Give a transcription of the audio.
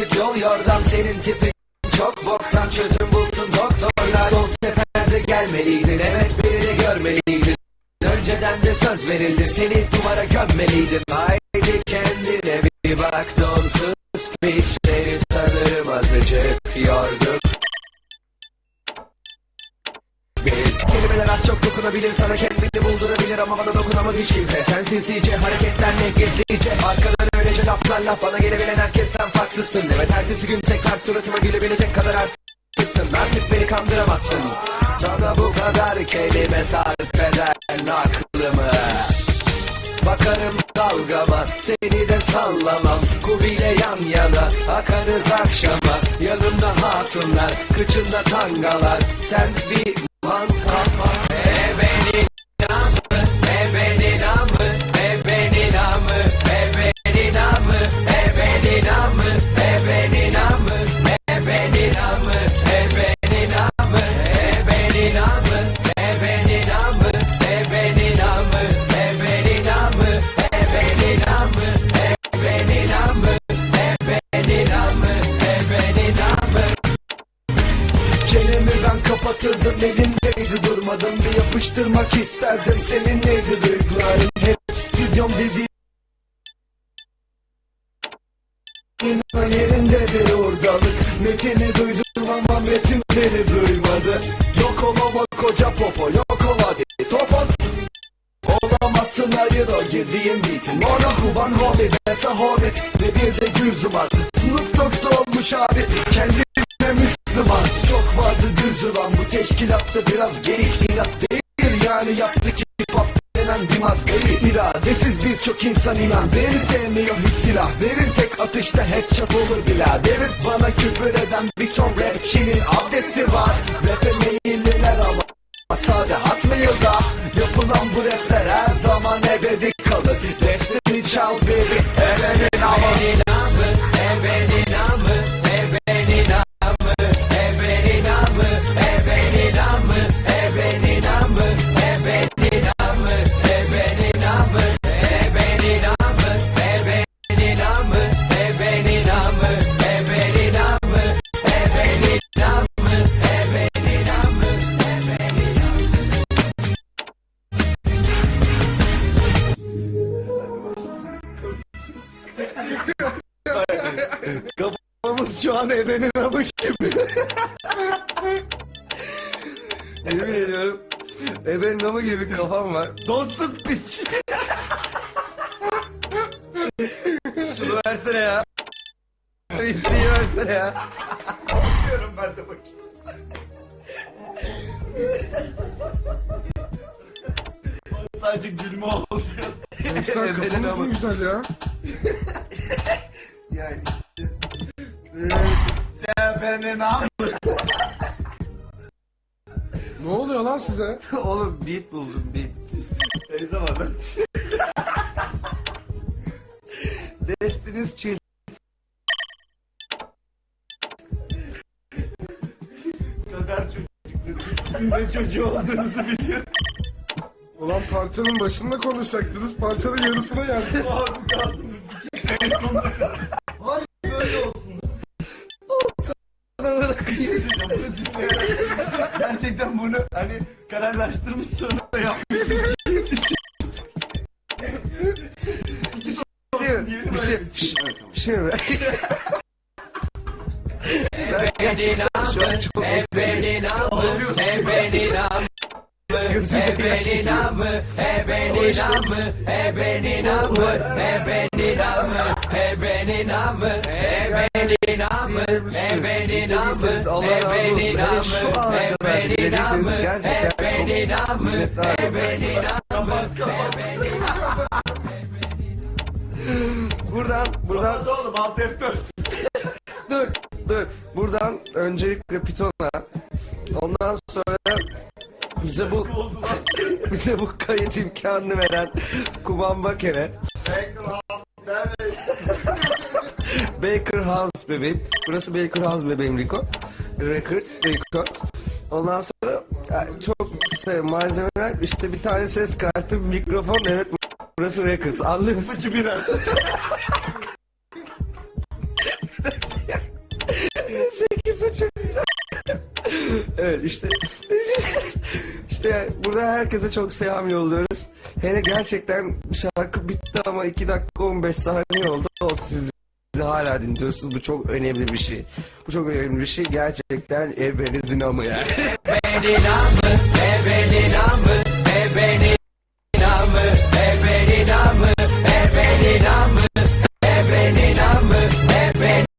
artık yol yordam. Senin tipin çok boktan çözüm bulsun doktorlar. Son seferde gelmeliydin evet birini görmeliydin. Önceden de söz verildi seni duvara gömmeliydim. Haydi kendine bir bak donsuz piç. Seni sanırım azıcık yorduk biz Kelimeler az çok dokunabilir sana kendini buldurabilir ama bana dokunamaz hiç kimse. Sen sinsice hareketlerle gizlice. Öylece laflarla bana gelebilen herkesten farksızsın. Evet ertesi gün tekrar suratıma gülebilecek kadar artsızsın Artık beni kandıramazsın. Sana bu kadar kelime sarf eder aklımı. Bakarım dalgama seni de sallamam. Kubiyle yan yana akarız akşama. Yanımda hatunlar kıçında tangalar. Sen bir man kapatırdım elindeydi durmadım bir yapıştırmak isterdim senin neydi duyguların? Hep stüdyom dedi. İnan yerindedir oradalık Metini duydum ama metin beni duymadı. Yok olama koca popo yok ol hadi topon Olamazsın hayır o girdiğim bitin Mona kuban hobi beta hobi Ve bir de yüzüm var. Sınıf doktor olmuş abi. Kendine Müslüman Çok vardı düz yılan bu teşkilatta biraz geyik inat değil. Yani yaptık hip hop denen bir maddeyi İradesiz birçok insan inan. Beni sevmiyor hiç silah. Verin tek atışta headshot olur biraderim Bana küfür eden bir ton rapçinin abdesti var. Rap'e meyilliler ama Sade atmıyor da. Yapılan bu rapler her zaman ebedi kalır. Defteri çal Kafamız şu an ebenin amı gibi. Yemin ediyorum Ebenin namı gibi kafam var. Donsuz piç. Şunu versene ya. İsteği versene ya. Diyorum ben de bakayım. Sadece gülme oldu. Gençler kafanız mı güzel ya? Yani Ebenin amı Ne oluyor lan size? Oğlum beat buldum beat Teyze var lan Destiniz chill kadar çocukları Sizin de çocuğu olduğunuzu biliyorum Ulan parçanın başında konuşacaktınız. Parçanın yarısına geldi. Abi kalsın En sonuna kadar gerçekten bunu hani kararlaştırmış sonra da yapmışsın. Bir şey, bir şey mi? Ebedin amr, ebedin amr, ebedin amr. Ebedin amı, ebedin amı, ebedin amı, ebedin amı, ebedin amı, ebedin Buradan, buradan... Ne oğlum? Alt F4. Dur, dur. Buradan öncelikle Piton'a, ondan sonra bize bu bize bu kayıt imkanını veren Kuban Baker'e Baker House Baker House bebeğim. Burası Baker House bebeğim Rico. Records, Records. Ondan sonra e, çok malzemeler işte bir tane ses kartı, mikrofon evet burası Records. Anlıyor musun? Fıçı bira. Sekiz fıçı bira. evet işte. işte burada herkese çok selam yolluyoruz. Hele gerçekten şarkı bitti ama 2 dakika 15 saniye oldu. Olsun siz bizi hala dinliyorsunuz. Bu çok önemli bir şey. Bu çok önemli bir şey. Gerçekten evinizin amı yani. Ebenin amı, ebenin amı,